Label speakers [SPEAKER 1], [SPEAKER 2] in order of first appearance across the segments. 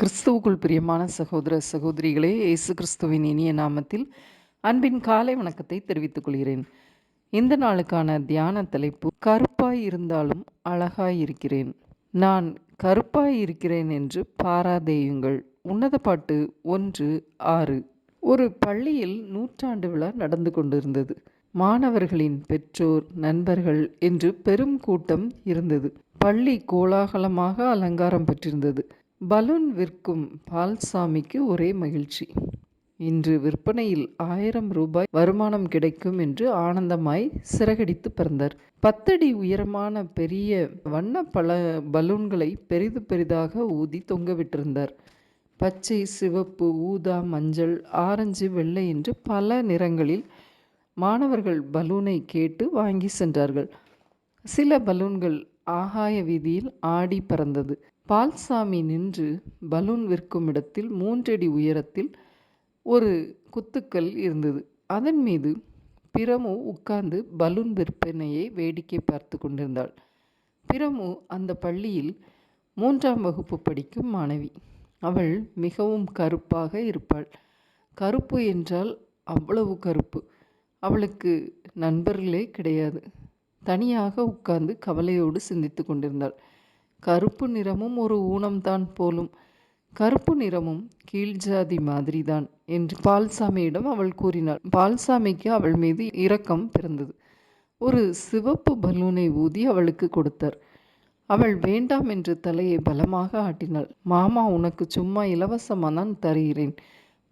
[SPEAKER 1] கிறிஸ்துவுக்குள் பிரியமான சகோதர சகோதரிகளே இயேசு கிறிஸ்துவின் இனிய நாமத்தில் அன்பின் காலை வணக்கத்தை தெரிவித்துக் கொள்கிறேன். இந்த நாளுக்கான தியான தலைப்பு கருப்பாய் இருந்தாலும் அழகாய் இருக்கிறேன். நான் கருப்பாய் இருக்கிறேன் என்று பாராதேயுங்கள். உன்னத பாட்டு ஒன்று ஆறு. ஒரு பள்ளியில் நூற்றாண்டு விழா நடந்து கொண்டிருந்தது. மாணவர்களின் பெற்றோர் நண்பர்கள் என்று பெரும் கூட்டம் இருந்தது. பள்ளி கோலாகலமாக அலங்காரம் பெற்றிருந்தது. பலூன் விற்கும் பால்சாமிக்கு ஒரே மகிழ்ச்சி. இன்று விற்பனையில் ஆயிரம் ரூபாய் வருமானம் கிடைக்கும் என்று ஆனந்தமாய் சிறகடித்து பிறந்தார். பத்தடி உயரமான பெரிய வண்ண பல பலூன்களை பெரிது பெரிதாக ஊதி தொங்கவிட்டிருந்தார் பச்சை சிவப்பு ஊதா மஞ்சள் ஆரஞ்சு வெள்ளை என்று பல நிறங்களில் மாணவர்கள் பலூனை கேட்டு வாங்கி சென்றார்கள். சில பலூன்கள் ஆகாய வீதியில் ஆடி பறந்தது. பால்சாமி நின்று பலூன் விற்கும் இடத்தில் மூன்றடி உயரத்தில் ஒரு குத்துக்கல் இருந்தது. அதன் மீது பிரமு உட்கார்ந்து பலூன் விற்பனையை வேடிக்கை பார்த்து கொண்டிருந்தாள். பிரமு அந்த பள்ளியில் மூன்றாம் வகுப்பு படிக்கும் மாணவி. அவள் மிகவும் கருப்பாக இருப்பாள். கருப்பு என்றால் அவ்வளவு கருப்பு. அவளுக்கு நண்பர்களே கிடையாது. தனியாக உட்கார்ந்து கவலையோடு சிந்தித்து கொண்டிருந்தாள். கருப்பு நிறமும் ஒரு ஊனம்தான் போலும். கருப்பு நிறமும் கீழ்ஜாதி மாதிரிதான் என்று பால்சாமியிடம் அவள் கூறினாள். பால்சாமிக்கு அவள் மீது இரக்கம் பிறந்தது. ஒரு சிவப்பு பலூனை ஊதி அவளுக்கு கொடுத்தார். அவள் வேண்டாம் என்று தலையை பலமாக ஆட்டினாள். மாமா உனக்கு சும்மா இலவசமாக தான் தருகிறேன்.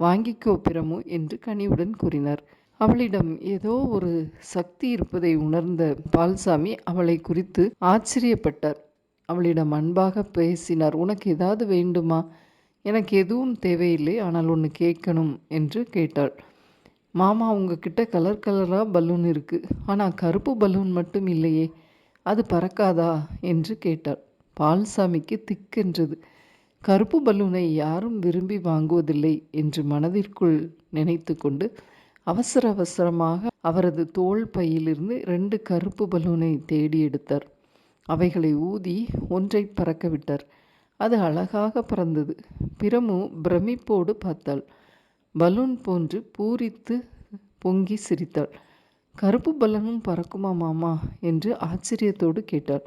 [SPEAKER 1] வாங்கிக்கோ பிரமு என்று கனிவுடன் கூறினார். அவளிடம் ஏதோ ஒரு சக்தி இருப்பதை உணர்ந்த பால்சாமி அவளை குறித்து ஆச்சரியப்பட்டார். அவளிடம் அன்பாக பேசினார் உனக்கு ஏதாவது வேண்டுமா? எனக்கு எதுவும் தேவையில்லை ஆனால் ஒன்று கேட்கணும் என்று கேட்டாள். மாமா உங்ககிட்ட கலர் கலராக பலூன் இருக்குது ஆனால் கருப்பு பலூன் மட்டும் இல்லையே அது பறக்காதா? என்று கேட்டாள். பால்சாமிக்கு திக்கென்றது. கருப்பு பலூனை யாரும் விரும்பி வாங்குவதில்லை என்று மனதிற்குள் நினைத்து கொண்டு அவசர அவசரமாக அவரது தோல் பையிலிருந்து ரெண்டு கருப்பு பலூனை தேடி எடுத்தார். அவைகளை ஊதி ஒன்றை பறக்க விட்டார். அது அழகாக பறந்தது. பிரமு பிரமிப்போடு பார்த்தாள். பலூன் போன்று பூரித்து பொங்கி சிரித்தாள். கருப்பு பலூனும் பறக்குமா மாமா? என்று ஆச்சரியத்தோடு கேட்டாள்.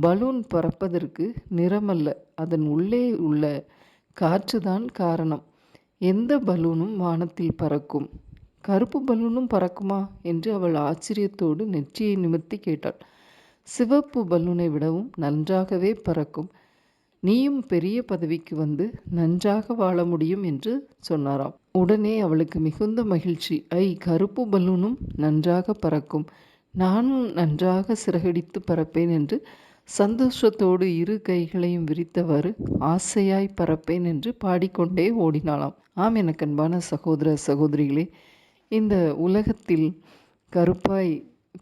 [SPEAKER 1] பலூன் பறப்பதற்கு நிறமல்ல. அதன் உள்ளே உள்ள காற்றுதான் காரணம். எந்த பலூனும் வானத்தில் பறக்கும். கருப்பு பலூனும் பறக்குமா? என்று அவள் ஆச்சரியத்தோடு நெற்றியை நிமிர்த்தி கேட்டாள். சிவப்பு பலூனை விடவும் நன்றாகவே பறக்கும். நீயும் பெரிய பதவிக்கு வந்து நன்றாக வாழ முடியும் என்று சொன்னாராம். உடனே அவளுக்கு மிகுந்த மகிழ்ச்சி. ஐ கருப்பு பலூனும் நன்றாக பறக்கும். நானும் நன்றாக சிறகடித்து பறப்பேன் என்று சந்தோஷத்தோடு இரு கைகளையும் விரித்தவாறு ஆசையாய் பறப்பேன் என்று பாடிக்கொண்டே ஓடினாளாம். ஆம் எனக்கு அன்பான சகோதர சகோதரிகளே இந்த உலகத்தில் கருப்பாய்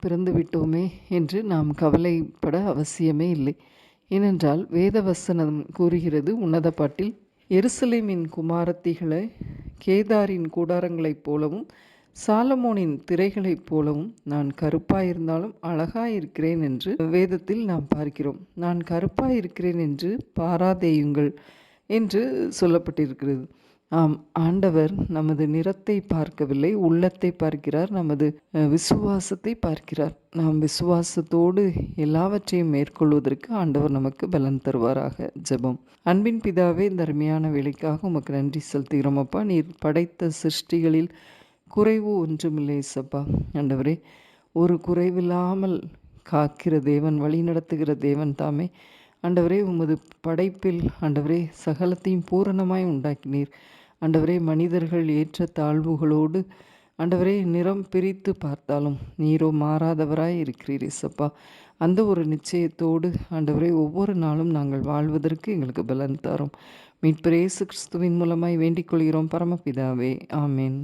[SPEAKER 1] பிறந்து விட்டோமே என்று நாம் கவலைப்பட அவசியமே இல்லை. ஏனென்றால் வேதவசனம் கூறுகிறது உன்னத பாட்டில் எருசலேமின் குமாரத்திகளை கேதாரின் கூடாரங்களைப் போலவும் சாலமோனின் திரைகளைப் போலவும் நான் கருப்பாயிருந்தாலும் அழகாயிருக்கிறேன் என்று வேதத்தில் நாம் பார்க்கிறோம். நான் கருப்பாயிருக்கிறேன் என்று பாராதேயுங்கள் என்று சொல்லப்பட்டிருக்கிறது. ஆம் ஆண்டவர் நமது நிறத்தை பார்க்கவில்லை உள்ளத்தை பார்க்கிறார் நமது விசுவாசத்தை பார்க்கிறார். நாம் விசுவாசத்தோடு எல்லாவற்றையும் மேற்கொள்வதற்கு ஆண்டவர் நமக்கு பலன் தருவாராக ஜெபம். அன்பின் பிதாவே இந்த அருமையான வேலைக்காக உமக்கு நன்றி செலுத்துகிறோம் அப்பா. நீர் படைத்த சிருஷ்டிகளில் குறைவு ஒன்றுமில்லை சப்பா. ஆண்டவரே ஒரு குறைவில்லாமல் காக்கிற தேவன் வழி நடத்துகிற தேவன் தாமே. ஆண்டவரே உமது படைப்பில் ஆண்டவரே சகலத்தையும் பூரணமாய் உண்டாக்கினீர். ஆண்டவரே மனிதர்கள் ஏற்ற தாழ்வுகளோடு ஆண்டவரே நிறம் பிரித்து பார்த்தாலும் நீரோ மாறாதவராய் இருக்கிறீர் இசப்பா அந்த ஒரு நிச்சயத்தோடு ஆண்டவரே ஒவ்வொரு நாளும் நாங்கள் வாழ்வதற்கு எங்களுக்கு பலன் தரும். மீட்பரேசு கிறிஸ்துவின் மூலமாய் வேண்டிக் கொள்கிறோம் பரமபிதாவே. ஆமேன்.